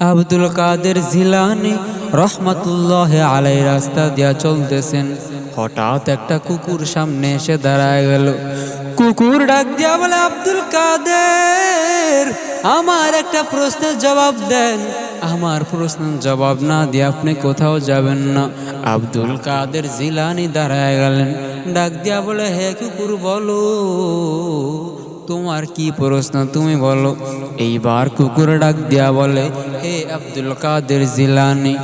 আব্দুল কাদের জিলানি রহমতুল্লাহ আলাই রাস্তা দিয়া চলতেছেন। হঠাৎ একটা কুকুর সামনে এসে দাঁড়ায় গেল। কুকুর ডাক দিয়া বলে, আব্দুল কাদের, আমার একটা প্রশ্নের জবাব দেন। আমার প্রশ্নের জবাব না দিয়ে আপনি কোথাও যাবেন না। আব্দুল কাদের জিলানি দাঁড়ায় গেলেন। ডাক দিয়া বলে, হে কুকুর, বলো তোমার কি প্রশ্ন? তুমি বলো। এইবার কুকুর ডাক দিয়া বলে, হে আব্দুল কাদের জিলানি,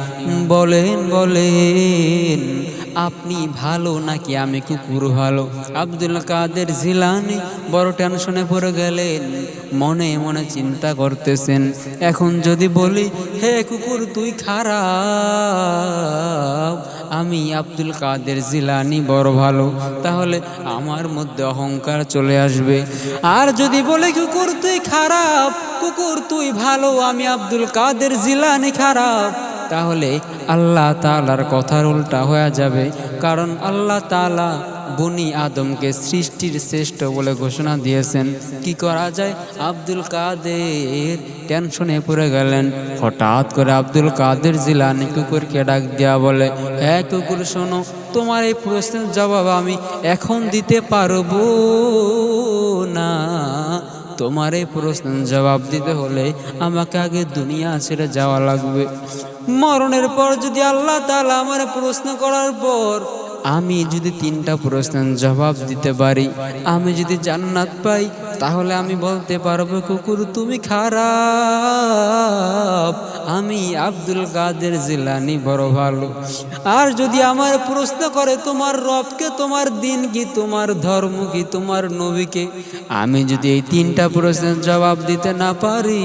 বলেন বলেন, আপনি ভালো নাকি আমি কুকুর ভালো? আব্দুল কাদের জিলানি বড় টেনশনে পড়ে গেলেন, মনে মনে চিন্তা করতেছেন। এখন যদি বলি, হে কুকুর, তুই খারাপ আমি আব্দুল কাদের জিলানি বড় ভালো, তাহলে আমার মধ্যে অহংকার চলে আসবে। আর যদি বলে, কুকুর তুই খারাপ, কুকুর তুই ভালো, আমি আব্দুল কাদের জিলানি খারাপ, তাহলে আল্লাহ তালার কথার উল্টা হয়ে যাবে। কারণ আল্লাহ তালা বনি আদমকে সৃষ্টির শ্রেষ্ঠ বলে ঘোষণা দিয়েছেন। কি করা যায়? আব্দুল কাদের টেনশনে পড়ে গেলেন। হঠাৎ করে আব্দুল কাদের জিলানি কুকুরকে ডাক দেওয়া বলে হ্যাঁ কুকুর, শোনো, তোমার এই প্রশ্নের জবাব আমি এখন দিতে পারব না। তোমার এই প্রশ্নের জবাব দিতে হলে আমাকে আগে দুনিয়া ছেড়ে যাওয়া লাগবে। মরণের পর যদি আল্লাহ তালা আমার প্রশ্ন করার পর আমি যদি তিনটা প্রশ্নের জবাব দিতে পারি, আমি যদি জান্নাত পাই, তাহলে আমি বলতে পারব, কুকুর, তুমি খারাপ। আমি আব্দুল কাদের জিলানি বড় ভালো। আর যদি আমার প্রশ্ন করে, তোমার রবকে তোমার দিন কি? তোমার ধর্ম কি? তোমার নবীকে আমি যদি এই তিনটা প্রশ্নের জবাব দিতে না পারি,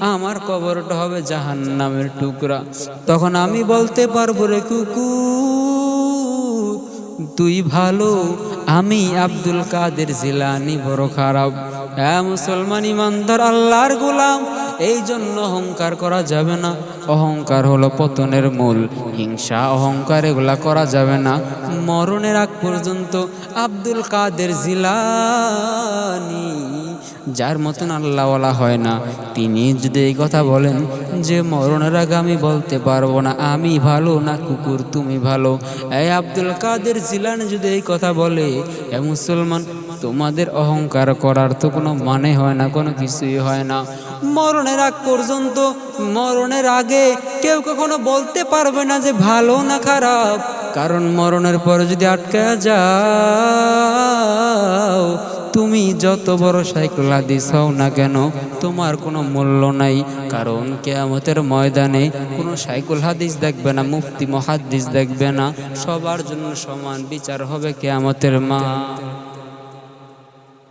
আমার কবরটা হবে জাহান নামের টুকরা। তখন আমি বলতে পারব, রে কুকুর তুই ভালো, আমি আব্দুল কাদের জিলানি, বড় খারাপ। হ্যাঁ মুসলমান ইমানদার, আল্লাহর গোলাম এই জন্য অহংকার করা যাবে না। অহংকার হলো পতনের মূল। হিংসা, অহংকার, এগুলা করা যাবে না। মরণের আগ পর্যন্ত আব্দুল কাদের জিলানি, যার মতন আল্লাহওয়ালা হয় না। তিনি যদি এই কথা বলেন যে, মরণের আগে আমি বলতে পারব না, আমি ভালো না কুকুর, তুমি ভালো? এই আব্দুল কাদের জিলানি যদি এই কথা বলে, এ মুসলমান তোমাদের অহংকার করার তো কোনো মানে হয় না, কোনো কিছুই হয় না। মরণের আগ পর্যন্ত, মরণের আগে কেউ কখনো বলতে পারবে না যে ভালো না খারাপ। কারণ মরণের পরে যদি আটকা যাও, তুমি যত বড় সাইকেল হাদিস হও না কেন, তোমার কোনো মূল্য নাই। কারণ কেয়ামতের ময়দানে কোনো সাইকেল হাদিস দেখবে না, মুফতি, মহাদিস দেখবে না। সবার জন্য সমান বিচার হবে কেয়ামতের মা।